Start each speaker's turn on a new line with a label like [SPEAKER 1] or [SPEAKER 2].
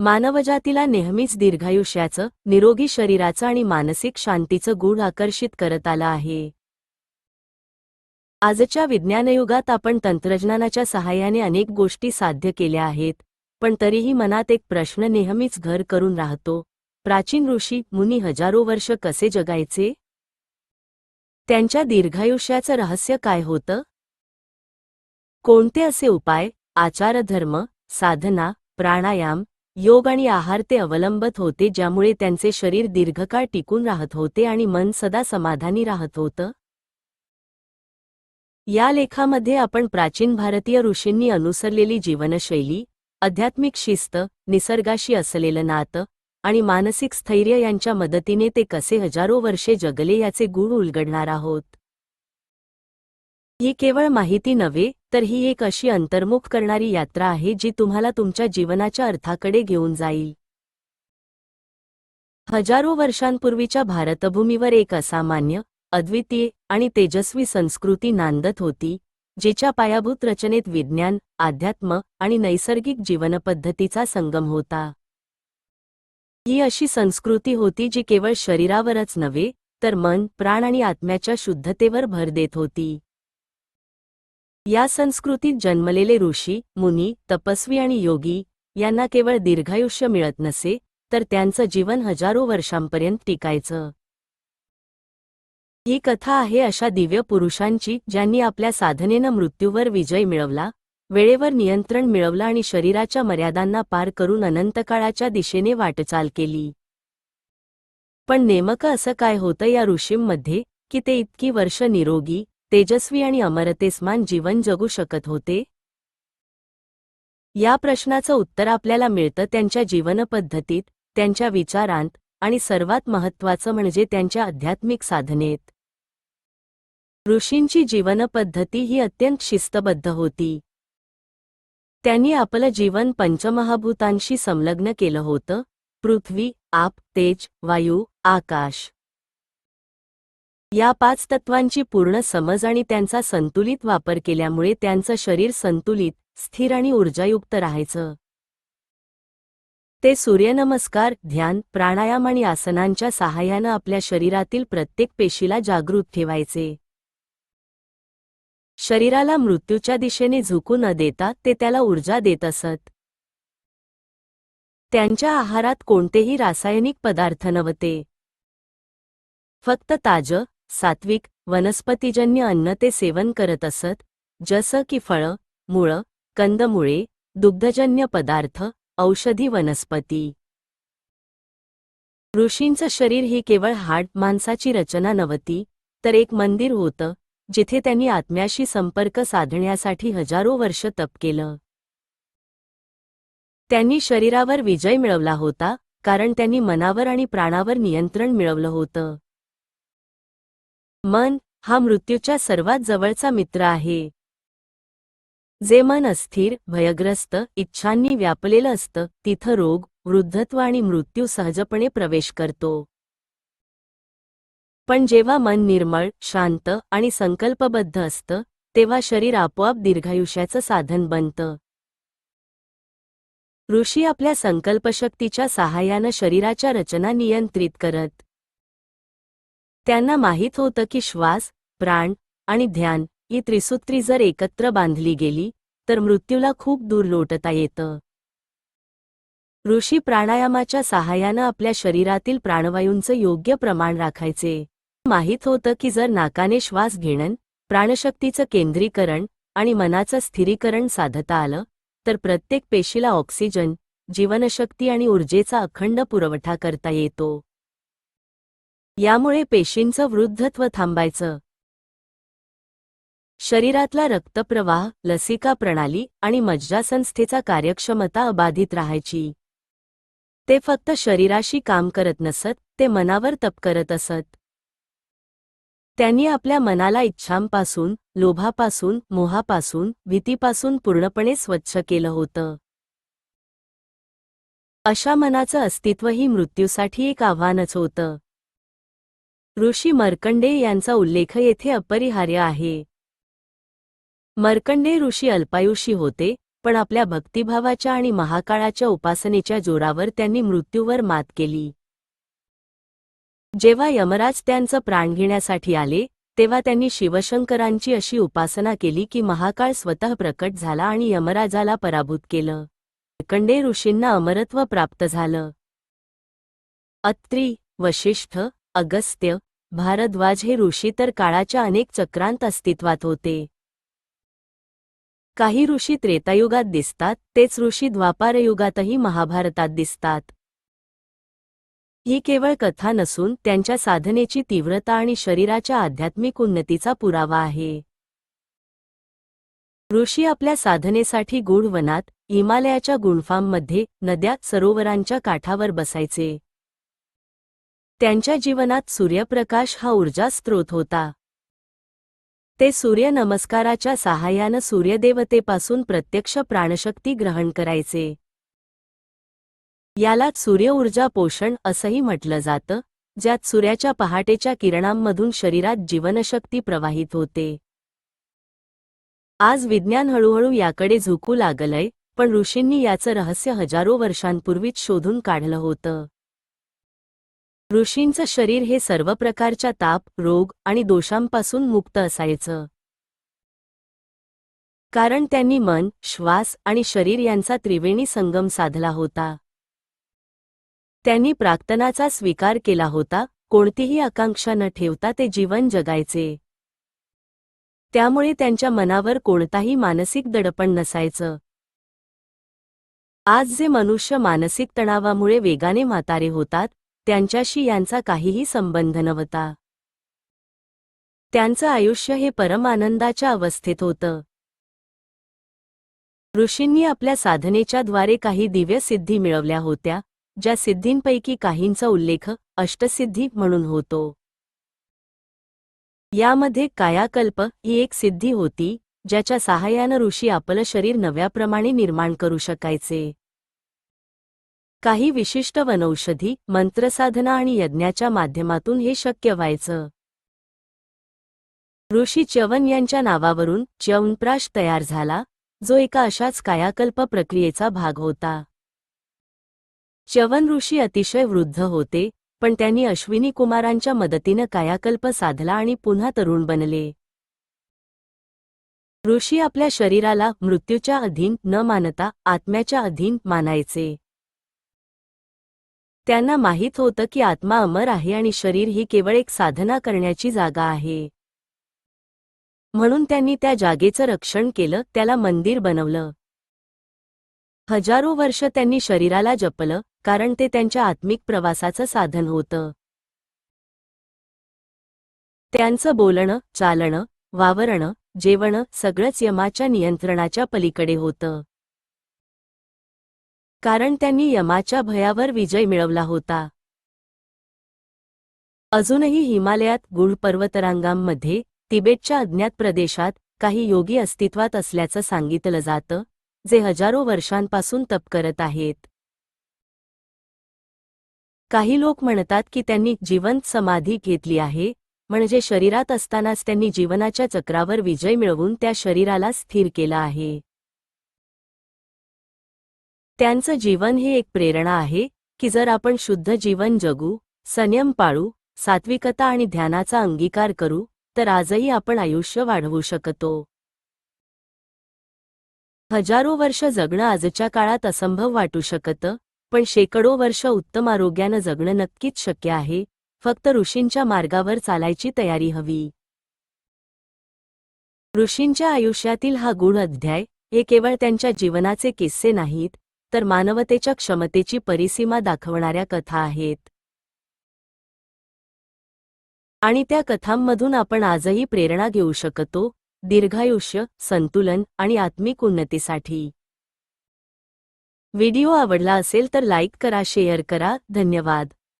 [SPEAKER 1] मानवजातीला नेहमीच दीर्घायुष्याचं निरोगी शरीराचं आणि मानसिक शांतीचं गूढ आकर्षित करत आलं आहे. आजच्या विज्ञानयुगात आपण तंत्रज्ञानाच्या सहाय्याने अनेक गोष्टी साध्य केल्या आहेत पण तरीही मनात एक प्रश्न नेहमीच घर करून राहतो प्राचीन ऋषी मुनी हजारो वर्ष कसे जगायचे? त्यांच्या दीर्घायुष्याचं रहस्य काय होतं? कोणते असे उपाय आचारधर्म साधना प्राणायाम योग आणि आहार ते अवलंबत होते ज्यामुळे त्यांचे शरीर दीर्घकाळ टिकून राहत होते आणि मन सदा समाधानी राहत होतं. या लेखामध्ये आपण प्राचीन भारतीय ऋषींनी अनुसरलेली जीवनशैली आध्यात्मिक शिस्त निसर्गाशी असलेलं नातं आणि मानसिक स्थैर्य यांच्या मदतीने ते कसे हजारो वर्षे जगले याचे गुण उलगडणार आहोत. ही केवळ माहिती नव्हे तर ही एक अशी अंतर्मुख करणारी यात्रा आहे जी तुम्हाला तुमच्या जीवनाच्या अर्थाकडे घेऊन जाईल. हजारो वर्षांपूर्वीच्या भारतभूमीवर एक असामान्य अद्वितीय आणि तेजस्वी संस्कृती नांदत होती जिच्या पायाभूत रचनेत विज्ञान अध्यात्म आणि नैसर्गिक जीवनपद्धतीचा संगम होता. ही अशी संस्कृती होती जी केवळ शरीरावरच नव्हे तर मन प्राण आणि आत्म्याच्या शुद्धतेवर भर देत होती. या संस्कृतीत जन्मलेले ऋषी मुनी तपस्वी आणि योगी यांना केवळ दीर्घायुष्य मिळत नसे तर त्यांचं जीवन हजारो वर्षांपर्यंत टिकायचं. ही कथा आहे अशा दिव्य पुरुषांची ज्यांनी आपल्या साधनेनं मृत्यूवर विजय मिळवला वेळेवर नियंत्रण मिळवलं आणि शरीराच्या मर्यादांना पार करून अनंतकाळाच्या दिशेने वाटचाल केली. पण नेमकं असं काय होतं या ऋषींमध्ये की ते इतकी वर्ष निरोगी तेजस्वी आणि अमरतेसमान जीवन जगू शकत होते? या प्रश्नाचं उत्तर आपल्याला मिळतं त्यांच्या जीवनपद्धतीत त्यांच्या विचारांत आणि सर्वात महत्त्वाचं म्हणजे त्यांच्या आध्यात्मिक साधनेत. ऋषींची जीवनपद्धती ही अत्यंत शिस्तबद्ध होती. त्यांनी आपलं जीवन पंचमहाभूतांशी संलग्न केलं होतं. पृथ्वी आप तेज वायू आकाश. या पाच तत्वांची पूर्ण समज आणि त्यांचा संतुलित वापर केल्यामुळे त्यांचं शरीर संतुलित स्थिर आणि ऊर्जायुक्त राहायचं. ते सूर्यनमस्कार ध्यान प्राणायाम आणि आसनांच्या सहाय्यानं आपल्या शरीरातील प्रत्येक पेशीला जागृत ठेवायचे. शरीराला मृत्यूच्या दिशेने झुकू न देता ते त्याला ऊर्जा देत असत. त्यांच्या आहारात कोणतेही रासायनिक पदार्थ नव्हते. फक्त ताजं सात्विक वनस्पतीजन्य अन्न ते सेवन करत असत जसं की फळं मुळं कंदमुळे दुग्धजन्य पदार्थ औषधी वनस्पती. ऋषींचं शरीर ही केवळ हाड माणसाची रचना नव्हती तर एक मंदिर होतं जिथे त्यांनी आत्म्याशी संपर्क साधण्यासाठी हजारो वर्ष तप केलं. त्यांनी शरीरावर विजय मिळवला होता कारण त्यांनी मनावर आणि प्राणावर नियंत्रण मिळवलं होतं. मन हा मृत्यूच्या सर्वात जवळचा मित्र आहे. जे मन अस्थिर भयग्रस्त इच्छांनी व्यापलेलं असतं तिथं रोग वृद्धत्व आणि मृत्यू सहजपणे प्रवेश करतो. पण जेव्हा मन निर्मळ शांत आणि संकल्पबद्ध असतं तेव्हा शरीर आपोआप दीर्घायुष्याचं साधन बनतं. ऋषी आपल्या संकल्पशक्तीच्या सहाय्यानं शरीराच्या रचना नियंत्रित करत त्यांना माहीत होतं की श्वास प्राण आणि ध्यान ही त्रिसूत्री जर एकत्र बांधली गेली तर मृत्यूला खूप दूर लोटता येतं. ऋषी प्राणायामाच्या सहाय्यानं आपल्या शरीरातील प्राणवायूंचं योग्य प्रमाण राखायचे. माहीत होतं की जर नाकाने श्वास घेणं प्राणशक्तीचं केंद्रीकरण आणि मनाचं स्थिरीकरण साधता आलं तर प्रत्येक पेशीला ऑक्सिजन जीवनशक्ती आणि ऊर्जेचा अखंड पुरवठा करता येतो. यामुळे पेशींचं वृद्धत्व थांबायचं. शरीरातला रक्तप्रवाह लसिका प्रणाली आणि मज्जासंस्थेचा कार्यक्षमता अबाधित राहायची. ते फक्त शरीराशी काम करत नसत ते मनावर तप करत असत. त्यांनी आपल्या मनाला इच्छांपासून लोभापासून मोहापासून भीतीपासून पूर्णपणे स्वच्छ केलं होतं. अशा मनाचं अस्तित्वही मृत्यूसाठी एक आव्हानच होतं. ऋषी मर्कंडे यांचा उल्लेख येथे अपरिहार्य आहे. मर्कंडे ऋषी अल्पायुषी होते पण आपल्या भक्तिभावाच्या आणि महाकाळाच्या उपासनेच्या जोरावर त्यांनी मृत्यूवर मात केली. जेव्हा यमराज त्यांचं प्राण घेण्यासाठी आले तेव्हा त्यांनी शिवशंकरांची अशी उपासना केली की महाकाळ स्वतः प्रकट झाला आणि यमराजाला पराभूत केलं. मार्कंडेय ऋषींना अमरत्व प्राप्त झालं. अत्री वशिष्ठ अगस्त्य भारद्वाज हे ऋषी तर काळाच्या अनेक चक्रांत अस्तित्वात होते. काही ऋषी त्रेतायुगात दिसतात तेच ऋषी द्वापारयुगातही महाभारतात दिसतात. ही केवळ कथा नसून त्यांच्या साधनेची तीव्रता आणि शरीराच्या आध्यात्मिक उन्नतीचा पुरावा आहे. ऋषी आपल्या साधनेसाठी गूढ वनात हिमालयाच्या गुणफांमध्ये नद्या सरोवरांच्या काठावर बसायचे. त्यांच्या जीवनात सूर्यप्रकाश हा ऊर्जा स्रोत होता. ते सूर्य नमस्काराच्या सहाय्यानं सूर्यदेवतेपासून प्रत्यक्ष प्राणशक्ती ग्रहण करायचे. यालाच सूर्य ऊर्जा पोषण असंही म्हटलं जातं ज्यात सूर्याच्या पहाटेच्या किरणांमधून शरीरात जीवनशक्ती प्रवाहित होते. आज विज्ञान हळूहळू याकडे झुकू लागलंय पण ऋषींनी याचं रहस्य हजारो वर्षांपूर्वीच शोधून काढलं होतं. ऋषींचं शरीर हे सर्व प्रकारच्या ताप रोग आणि दोषांपासून मुक्त असायचं. कारण त्यांनी मन श्वास आणि शरीर यांचा त्रिवेणी संगम साधला होता. त्यांनी प्राक्तनाचा स्वीकार केला होता कोणतीही आकांक्षा न ठेवता ते जीवन जगायचे. त्यामुळे त्यांच्या मनावर कोणताही मानसिक दडपण नसायचं. आज जे मनुष्य मानसिक तणावामुळे वेगाने म्हातारे होतात त्यांच्याशी यांचा काहीही संबंध नव्हता. त्यांचं आयुष्य हे परमानंदाच्या अवस्थेत होतं. ऋषींनी आपल्या साधनेच्या द्वारे काही दिव्य सिद्धी मिळवल्या होत्या ज्या सिद्धींपैकी काहींचा उल्लेख अष्टसिद्धी म्हणून होतो. यामध्ये कायाकल्प ही एक सिद्धी होती ज्याच्या सहाय्यानं ऋषी आपलं शरीर नव्याप्रमाणे निर्माण करू शकायचे. काही विशिष्ट वनौषधी मंत्रसाधना आणि यज्ञाच्या माध्यमातून हे शक्य व्हायचं. ऋषी च्यवन यांच्या नावावरून च्यवनप्राश तयार झाला जो एका अशाच कायाकल्प प्रक्रियेचा भाग होता. च्यवन ऋषी अतिशय वृद्ध होते पण त्यांनी अश्विनी कुमारांच्या मदतीनं कायाकल्प साधला आणि पुन्हा तरुण बनले. ऋषी आपल्या शरीराला मृत्यूच्या अधीन न मानता आत्म्याच्या अधीन मानायचे. त्यांना माहीत होतं की आत्मा अमर आहे आणि शरीर ही केवळ एक साधना करण्याची जागा आहे. म्हणून त्यांनी त्या जागेचं रक्षण केलं त्याला मंदिर बनवलं. हजारो वर्ष त्यांनी शरीराला जपलं कारण ते त्यांच्या आत्मिक प्रवासाचं साधन होतं. त्यांचं बोलणं चालणं वावरणं जेवणं सगळंच यमाच्या नियंत्रणाच्या पलीकडे होतं. कारण त्यांनी यमाच्या भयावर विजय मिळवला होता. अजूनही हिमालयात गुढ पर्वतरांगांमध्ये तिबेटच्या अज्ञात प्रदेशात काही योगी अस्तित्वात असल्याचं सांगितलं जातं जे हजारो वर्षांपासून तप करत आहेत. काही लोक म्हणतात की त्यांनी जिवंत समाधी घेतली आहे म्हणजे शरीरात असतानाच त्यांनी जीवनाच्या चक्रावर विजय मिळवून त्या शरीराला स्थिर केला आहे. त्यांचं जीवन हे एक प्रेरणा आहे की जर आपण शुद्ध जीवन जगू संयम पाळू सात्विकता आणि ध्यानाचा अंगीकार करू तर आजही आपण आयुष्य वाढवू शकतो. हजारो वर्ष जगणं आजच्या काळात असंभव वाटू शकतं पण शेकडो वर्ष उत्तम आरोग्यानं जगणं नक्कीच शक्य आहे फक्त ऋषींच्या मार्गावर चालायची तयारी हवी. ऋषींच्या आयुष्यातील हा गुण अध्याय हे केवळ त्यांच्या जीवनाचे किस्से नाहीत तर मानवतेच्या क्षमतेची परिसीमा दाखवणाऱ्या कथा आहेत. आणि त्या कथांमधून आपण आजही प्रेरणा घेऊ शकतो दीर्घायुष्य संतुलन आणि आत्मिक उन्नतीसाठी. व्हिडिओ आवडला असेल तर लाईक करा शेअर करा. धन्यवाद.